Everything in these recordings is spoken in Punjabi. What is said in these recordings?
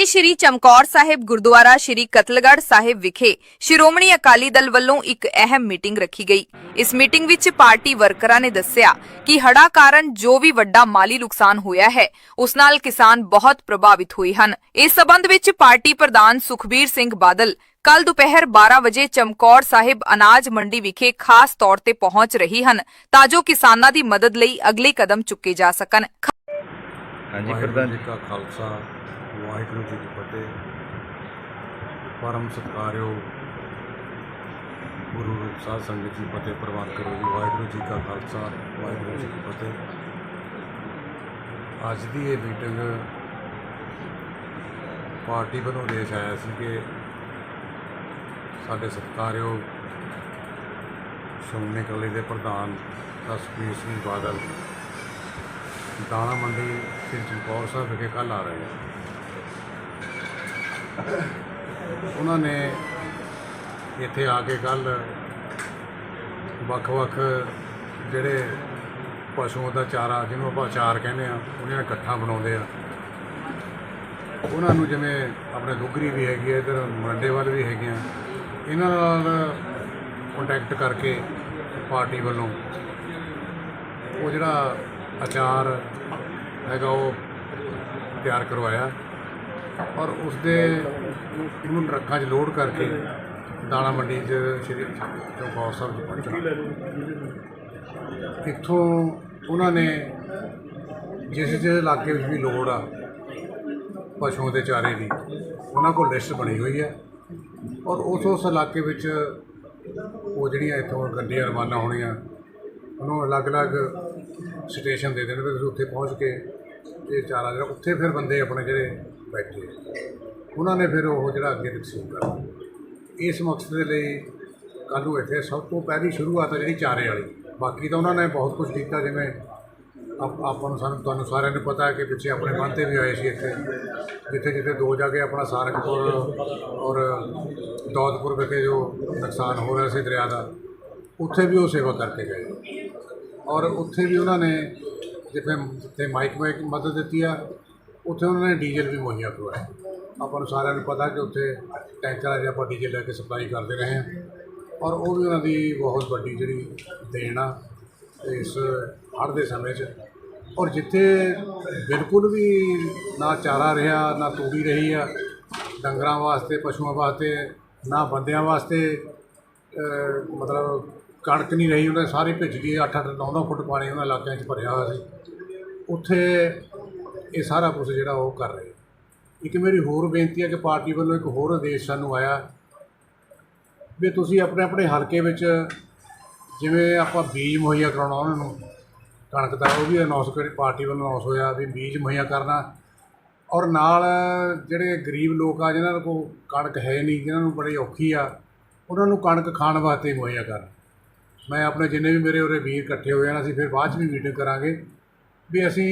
ਅੱਜ ਸ਼੍ਰੀ ਚਮਕੌਰ ਸਾਹਿਬ ਗੁਰਦੁਆਰਾ ਸ਼੍ਰੀ ਕਤਲਗੜ੍ਹ ਸਾਹਿਬ ਵਿਖੇ ਸ਼੍ਰੋਮਣੀ ਅਕਾਲੀ ਦਲ ਵੱਲੋਂ ਇੱਕ ਅਹਿਮ ਮੀਟਿੰਗ ਰੱਖੀ ਗਈ। ਇਸ ਮੀਟਿੰਗ ਵਿੱਚ ਪਾਰਟੀ ਵਰਕਰਾਂ ਨੇ ਦੱਸਿਆ ਕਿ ਹੜ੍ਹਾਂ ਕਾਰਨ ਜੋ ਵੀ ਵੱਡਾ ਮਾਲੀ ਨੁਕਸਾਨ ਹੋਇਆ ਹੈ ਉਸ ਨਾਲ ਕਿਸਾਨ ਬਹੁਤ ਪ੍ਰਭਾਵਿਤ ਹੋਏ ਹਨ। ਇਸ ਸਬੰਧ ਵਿੱਚ ਪਾਰਟੀ ਪ੍ਰਧਾਨ ਸੁਖਬੀਰ ਸਿੰਘ ਬਾਦਲ ਕੱਲ ਦੁਪਹਿਰ 12 ਵਜੇ ਚਮਕੌਰ ਸਾਹਿਬ ਅਨਾਜ ਮੰਡੀ ਵਿਖੇ ਖਾਸ ਤੌਰ ਤੇ ਪਹੁੰਚ ਰਹੀ ਹਨ ਤਾਂ ਜੋ ਕਿਸਾਨਾਂ ਦੀ ਮਦਦ ਲਈ ਅਗਲੇ ਕਦਮ ਚੁੱਕੇ ਜਾ ਸਕਣ। ਹਾਂਜੀ ਪ੍ਰਧਾਨ ਜੀ ਜੀ ਕਾ ਖਾਲਸਾ ਵਾਹਿਗੁਰੂ ਜੀ ਕੀ ਫਤਿਹ। ਪਰਮ ਸਤਿਕਾਰਯੋਗ ਗੁਰੂ ਰੂਪ ਸਾਧ ਸੰਗਤ ਜੀ ਫਤਿਹ ਪ੍ਰਵਾਨ ਕਰੋ ਜੀ। ਵਾਹਿਗੁਰੂ ਜੀ ਕਾ ਖਾਲਸਾ, ਵਾਹਿਗੁਰੂ ਜੀ ਕੀ ਫਤਿਹ। ਅੱਜ ਦੀ ਇਹ ਮੀਟਿੰਗ ਪਾਰਟੀ ਵੱਲੋਂ ਦੇਸ਼ ਆਇਆ ਸੀ ਕਿ ਸਾਡੇ ਸਤਿਕਾਰਯੋਗ ਸ਼੍ਰੋਮਣੀ ਅਕਾਲੀ ਦੇ ਪ੍ਰਧਾਨ ਸੁਖਬੀਰ ਸਿੰਘ ਬਾਦਲ, ਦਾਣਾ ਮੰਡੀ ਸ੍ਰੀ ਚਮਕੌਰ ਸਾਹਿਬ ਵਿਖੇ ਕੱਲ੍ਹ ਆ ਰਹੇ ਹਨ ਉਹਨਾਂ ਨੇ ਇੱਥੇ ਆ ਕੇ ਕੱਲ ਵੱਖ-ਵੱਖ ਜਿਹੜੇ ਪਸ਼ੂਆਂ ਦਾ ਚਾਰਾ ਜਿਹਨੂੰ ਆਪਾਂ ਚਾਰ ਕਹਿੰਦੇ ਆ ਉਹਨਾਂ ਦਾ ਇਕੱਠਾ ਬਣਾਉਂਦੇ ਆ। ਉਹਨਾਂ ਨੂੰ ਜਿਵੇਂ ਆਪਣੇ ਦੁਗਰੀ ਵੀ ਹੈਗੀ ਹੈ ਇਧਰ ਮੰਡੇ ਵੱਲ ਵੀ ਹੈਗੇ ਆ ਇਹਨਾਂ ਨਾਲ ਕੰਟੈਕਟ ਕਰਕੇ ਪਾਰਟੀ ਵੱਲੋਂ ਉਹ ਜਿਹੜਾ ਅਚਾਰ ਹੈਗਾ ਉਹ ਤਿਆਰ ਕਰਵਾਇਆ। ਔਰ ਉਸ ਦੇ ਉਹਨੂੰ ਟਰੱਕਾਂ 'ਚ ਲੋਡ ਕਰਕੇ ਦਾਣਾ ਮੰਡੀ 'ਚ ਸ਼੍ਰੀ ਚੌਪਾਲ ਸਾਹਿਬ 'ਚ ਪਹੁੰਚਣਾ ਇੱਥੋਂ ਉਹਨਾਂ ਨੇ ਜਿਸ ਜਿਸ ਇਲਾਕੇ ਵਿੱਚ ਵੀ ਲੋੜ ਆ, ਪਸ਼ੂਆਂ ਦੇ ਚਾਰੇ ਦੀ, ਉਹਨਾਂ ਕੋਲ ਲਿਸਟ ਬਣੀ ਹੋਈ ਹੈ। ਔਰ ਉਸ ਉਸ ਇਲਾਕੇ ਵਿੱਚ ਉਹ ਜਿਹੜੀਆਂ ਇੱਥੋਂ ਗੱਡੀਆਂ ਰਵਾਨਾ ਹੋਣੀਆਂ, ਉਹਨੂੰ ਅਲੱਗ-ਅਲੱਗ ਸਟੇਸ਼ਨ ਦੇ ਦੇਣ ਵੀ ਤੁਸੀਂ ਉੱਥੇ ਪਹੁੰਚ ਕੇ ਇਹ ਚਾਰਾ ਜਿਹੜਾ, ਉੱਥੇ ਫਿਰ ਬੰਦੇ ਆਪਣੇ ਜਿਹੜੇ ਬੈਠੇ ਉਹਨਾਂ ਨੇ ਫਿਰ ਉਹ ਜਿਹੜਾ ਅੱਗੇ ਤਕਸੀਮ ਕਰਨਾ ਇਸ ਮਕਸਦ ਦੇ ਲਈ ਕੱਲ੍ਹ ਨੂੰ ਇੱਥੇ ਸਭ ਤੋਂ ਪਹਿਲੀ ਸ਼ੁਰੂਆਤ ਹੈ ਜਿਹੜੀ ਚਾਰੇ ਵਾਲੀ। ਬਾਕੀ ਤਾਂ ਉਹਨਾਂ ਨੇ ਬਹੁਤ ਕੁਝ ਕੀਤਾ, ਜਿਵੇਂ ਆਪ- ਆਪਾਂ ਨੂੰ ਸਾਨੂੰ, ਤੁਹਾਨੂੰ ਸਾਰਿਆਂ ਨੂੰ ਪਤਾ ਹੈ ਕਿ ਪਿੱਛੇ ਆਪਣੇ ਬੰਦ ਤੇ ਵੀ ਆਏ ਸੀ ਇੱਥੇ। ਜਿੱਥੇ ਜਿੱਥੇ ਦੋ ਜਾ ਕੇ ਆਪਣਾ ਸਾਰਕਪੁਰ ਔਰ ਦੌਦਪੁਰ ਵਿਖੇ ਜੋ ਨੁਕਸਾਨ ਹੋ ਰਿਹਾ ਸੀ ਦਰਿਆ ਦਾ, ਉੱਥੇ ਵੀ ਉਹ ਸੇਵਾ ਕਰਕੇ ਗਏ। ਔਰ ਉੱਥੇ ਵੀ ਉਹਨਾਂ ਨੇ ਜਿੱਥੇ ਜਿੱਥੇ ਮਾਈਕ ਮਾਈਕ ਮਦਦ ਦਿੱਤੀ ਆ ਉੱਥੇ ਉਹਨਾਂ ਨੇ ਡੀਜ਼ਲ ਵੀ ਮੁਹੱਈਆ ਕਰਵਾਇਆ। ਆਪਾਂ ਨੂੰ ਸਾਰਿਆਂ ਨੂੰ ਪਤਾ ਕਿ ਉੱਥੇ ਟੈਂਕਰਾਂ 'ਚ ਆਪਾਂ ਡੀਜ਼ਲ ਲੈ ਕੇ ਸਪਲਾਈ ਕਰਦੇ ਰਹੇ ਹਾਂ। ਔਰ ਉਹ ਵੀ ਉਹਨਾਂ ਦੀ ਬਹੁਤ ਵੱਡੀ ਜਿਹੜੀ ਦੇਣ ਆ ਇਸ ਹੜ੍ਹ ਦੇ ਸਮੇਂ 'ਚ। ਔਰ ਜਿੱਥੇ ਬਿਲਕੁਲ ਵੀ ਨਾ ਚਾਰਾ ਰਿਹਾ, ਨਾ ਤੂੜੀ ਰਹੀ ਆ, ਡੰਗਰਾਂ ਵਾਸਤੇ, ਪਸ਼ੂਆਂ ਵਾਸਤੇ, ਨਾ ਬੰਦਿਆਂ ਵਾਸਤੇ ਮਤਲਬ ਕਣਕ ਨਹੀਂ ਰਹੀ, ਉਹਨਾਂ ਸਾਰੇ ਭਿੱਜ ਗਈ 8-8 9-9 ਫੁੱਟ ਪਾਣੀ ਉਹਨਾਂ ਇਲਾਕਿਆਂ 'ਚ ਭਰਿਆ ਹੋਇਆ ਸੀ। ਉੱਥੇ ਇਹ ਸਾਰਾ ਕੁਝ ਜਿਹੜਾ ਉਹ ਕਰ ਰਹੇ ਇੱਕ ਮੇਰੀ ਹੋਰ ਬੇਨਤੀ ਹੈ ਕਿ ਪਾਰਟੀ ਵੱਲੋਂ ਇੱਕ ਹੋਰ ਆਦੇਸ਼ ਸਾਨੂੰ ਆਇਆ। ਵੀ ਤੁਸੀਂ ਆਪਣੇ ਆਪਣੇ ਹਲਕੇ ਵਿੱਚ ਜਿਵੇਂ ਆਪਾਂ ਬੀਜ ਮੁਹੱਈਆ ਕਰਾਉਣਾ ਉਹਨਾਂ ਨੂੰ, ਕਣਕ ਦਾ, ਉਹ ਵੀ ਅਨਾਉਂਸ ਕਰੀ, ਪਾਰਟੀ ਵੱਲੋਂ ਅਨਾਉਂਸ ਹੋਇਆ ਵੀ ਬੀਜ ਮੁਹੱਈਆ ਕਰਨਾ। ਔਰ ਨਾਲ ਜਿਹੜੇ ਗਰੀਬ ਲੋਕ ਆ, ਜਿਨ੍ਹਾਂ ਕੋਲ ਕਣਕ ਹੈ ਨਹੀਂ, ਜਿਨ੍ਹਾਂ ਨੂੰ ਬੜੀ ਔਖੀ ਆ, ਉਹਨਾਂ ਨੂੰ ਕਣਕ ਖਾਣ ਵਾਸਤੇ ਮੁਹੱਈਆ ਕਰਨਾ। ਮੈਂ ਆਪਣੇ ਜਿੰਨੇ ਵੀ ਮੇਰੇ ਉਰੇ ਵੀਰ ਇਕੱਠੇ ਹੋਏ ਹਨ, ਅਸੀਂ ਫਿਰ ਬਾਅਦ ਚ ਵੀ ਮੀਟਿੰਗ ਕਰਾਂਗੇ। ਵੀ ਅਸੀਂ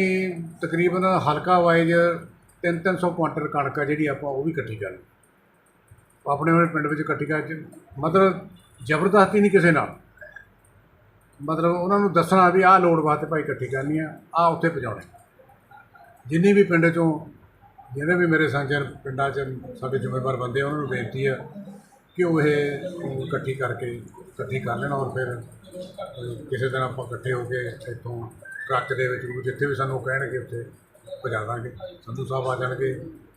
ਤਕਰੀਬਨ ਹਲਕਾ ਵਾਈਜ਼ 3-300 ਕੁਆਂਟਲ ਕਣਕ ਆ ਜਿਹੜੀ ਆਪਾਂ ਉਹ ਵੀ ਇਕੱਠੀ ਕਰ ਆਪਣੇ ਆਪਣੇ ਪਿੰਡ ਵਿੱਚ ਇਕੱਠੀ ਕਰ ਮਤਲਬ ਜ਼ਬਰਦਸਤੀ ਨਹੀਂ ਕਿਸੇ ਨਾਲ। ਮਤਲਬ ਉਹਨਾਂ ਨੂੰ ਦੱਸਣਾ ਵੀ ਆਹ ਲੋੜ ਵਾਸਤੇ ਭਾਈ ਇਕੱਠੀ ਕਰਨੀ ਆ ਆ ਉੱਥੇ ਪਹੁੰਚਾਉਣੇ। ਜਿੰਨੀ ਵੀ ਪਿੰਡ ਚੋਂ ਜਿਹੜੇ ਵੀ ਮੇਰੇ ਸਾਂਝੇ ਪਿੰਡਾਂ 'ਚ ਸਾਡੇ ਜ਼ਿੰਮੇਵਾਰ ਬੰਦੇ ਉਹਨਾਂ ਨੂੰ ਬੇਨਤੀ ਆ ਕਿ ਉਹ ਇਹ ਇਕੱਠੀ ਕਰਕੇ ਇਕੱਠੀ ਕਰ ਲੈਣ ਔਰ ਫਿਰ ਕਿਸੇ ਤਰ੍ਹਾਂ ਆਪਾਂ ਇਕੱਠੇ ਹੋ ਕੇ ਇੱਥੋਂ ਟਰੱਕ ਦੇ ਵਿੱਚ ਵੀ ਜਿੱਥੇ ਵੀ ਸਾਨੂੰ ਕਹਿਣਗੇ, ਉੱਥੇ ਪਹੁੰਚਾ ਦਾਂਗੇ। ਸੰਧੂ ਸਾਹਿਬ ਆ ਜਾਣਗੇ,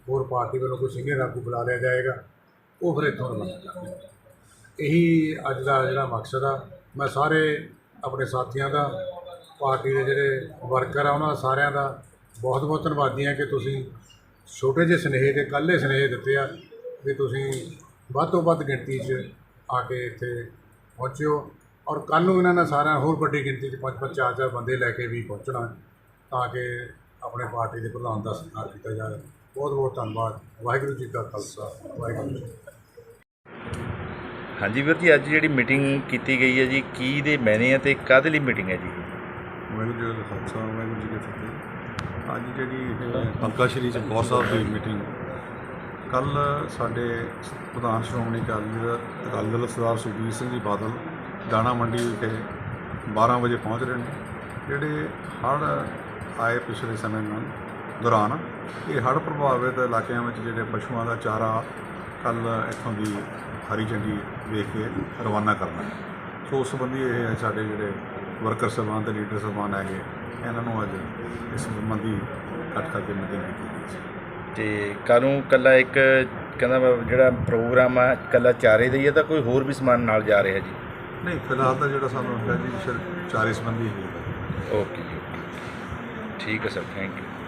ਹੋਰ ਪਾਰਟੀ ਵੱਲੋਂ ਕੋਈ ਸੀਨੀਅਰ ਆਗੂ ਬੁਲਾ ਲਿਆ ਜਾਏਗਾ, ਉਹ ਫਿਰ ਇੱਥੋਂ ਰਵਾਨਾ ਕਰਨਗੇ ਇਹੀ ਅੱਜ ਦਾ ਜਿਹੜਾ ਮਕਸਦ ਆ, ਮੈਂ ਸਾਰੇ ਆਪਣੇ ਸਾਥੀਆਂ ਦਾ, ਪਾਰਟੀ ਦੇ ਜਿਹੜੇ ਵਰਕਰ ਆ, ਉਹਨਾਂ ਸਾਰਿਆਂ ਦਾ ਬਹੁਤ ਬਹੁਤ ਧੰਨਵਾਦੀ ਹਾਂ ਕਿ ਤੁਸੀਂ ਛੋਟੇ ਜਿਹੇ ਸਨੇਹ ਦੇ ਕੱਲ੍ਹ ਸਨੇਹ ਦਿੱਤੇ ਆ, ਵੀ ਤੁਸੀਂ ਵੱਧ ਤੋਂ ਵੱਧ ਗਿਣਤੀ 'ਚ ਆ ਕੇ ਇੱਥੇ ਪਹੁੰਚਿਓ। ਔਰ ਕੱਲ੍ਹ ਨੂੰ ਇਹਨਾਂ ਨੇ ਸਾਰਿਆਂ ਹੋਰ ਵੱਡੀ ਗਿਣਤੀ 'ਚ ਪੰਜ ਪੰਜ ਚਾਰ ਚਾਰ ਬੰਦੇ ਲੈ ਕੇ ਵੀ ਪਹੁੰਚਣਾ ਤਾਂ ਕਿ ਆਪਣੇ ਪਾਰਟੀ ਦੇ ਪ੍ਰਧਾਨ ਦਾ ਸਤਿਕਾਰ ਕੀਤਾ ਜਾਵੇ। ਬਹੁਤ ਬਹੁਤ ਧੰਨਵਾਦ। ਵਾਹਿਗੁਰੂ ਜੀ ਕਾ ਖਾਲਸਾ। ਵਾਹਿਗੁਰੂ ਜੀ। ਹਾਂਜੀ ਵੀਰ ਜੀ ਅੱਜ ਜਿਹੜੀ ਮੀਟਿੰਗ ਕੀਤੀ ਗਈ ਹੈ ਜੀ ਕੀ ਦੇ ਮੈਨੇ ਆ ਤੇ ਕਾਹਦੇ ਲਈ ਮੀਟਿੰਗ ਹੈ ਜੀ? ਵਾਹਿਗੁਰੂ ਜੀ ਦਾ ਖਾਲਸਾ ਵਾਹਿਗੁਰੂ ਜੀ ਕੀ ਫਤਿਹ। ਅੱਜ ਜਿਹੜੀ ਹਲਕਾ ਸ਼੍ਰੀ ਚਮਕੌਰ ਸਾਹਿਬ ਦੀ ਮੀਟਿੰਗ ਕੱਲ ਸਾਡੇ ਪ੍ਰਧਾਨ ਸ਼੍ਰੋਮਣੀ ਅਕਾਲੀ ਦਲ ਅਕਾਲੀ ਦਲ ਸਰਦਾਰ ਸੁਖਬੀਰ ਸਿੰਘ ਜੀ ਬਾਦਲ ਦਾਣਾ ਮੰਡੀ ਵਿਖੇ 12 ਵਜੇ ਪਹੁੰਚ ਰਹੇ ਨੇ। ਜਿਹੜੇ ਹੜ੍ਹ ਆਏ ਪਿਛਲੇ ਸਮੇਂ ਨਾਲ ਦੌਰਾਨ, ਇਹ ਹੜ੍ਹ ਪ੍ਰਭਾਵਿਤ ਇਲਾਕਿਆਂ ਵਿੱਚ ਜਿਹੜੇ ਪਸ਼ੂਆਂ ਦਾ ਚਾਰਾ ਕੱਲ ਇੱਥੋਂ ਦੀ ਹਰੀ ਝੰਡੀ ਵੇਖ ਕੇ ਰਵਾਨਾ ਕਰਨਾ ਸੋ ਉਸ ਸੰਬੰਧੀ ਇਹ ਸਾਡੇ ਜਿਹੜੇ ਵਰਕਰ ਸਭਾਨ ਤੇ ਲੀਡਰ ਸਭਾਨ ਹੈਗੇ, ਇਹਨਾਂ ਨੂੰ ਅੱਜ ਇਸ ਸੰਬੰਧੀ ਕੱਟ ਕਰਕੇ ਮੀਟਿੰਗ ਕੀਤੀ ਗਈ ਸੀ। ਤੇ ਕਾਨੂੰ ਕੱਲਾ ਇੱਕ ਕਹਿੰਦਾ ਜਿਹੜਾ ਪ੍ਰੋਗਰਾਮ ਆ ਕੱਲਾ ਚਾਰੇ ਦਾ ਹੀ ਹੈ ਤਾਂ ਕੋਈ ਹੋਰ ਵੀ ਸਮਾਨ ਨਾਲ ਜਾ ਰਿਹਾ ਜੀ? ਨਹੀਂ, ਫਿਲਹਾਲ ਤਾਂ ਜਿਹੜਾ ਸਾਨੂੰ ਹੁੰਦਾ ਜੀ ਸਰ ਚਾਰੇ ਸੰਬੰਧੀ ਹੀ ਹੈ। ਓਕੇ ਜੀ ਓਕੇ ਠੀਕ ਹੈ ਸਰ ਥੈਂਕ ਯੂ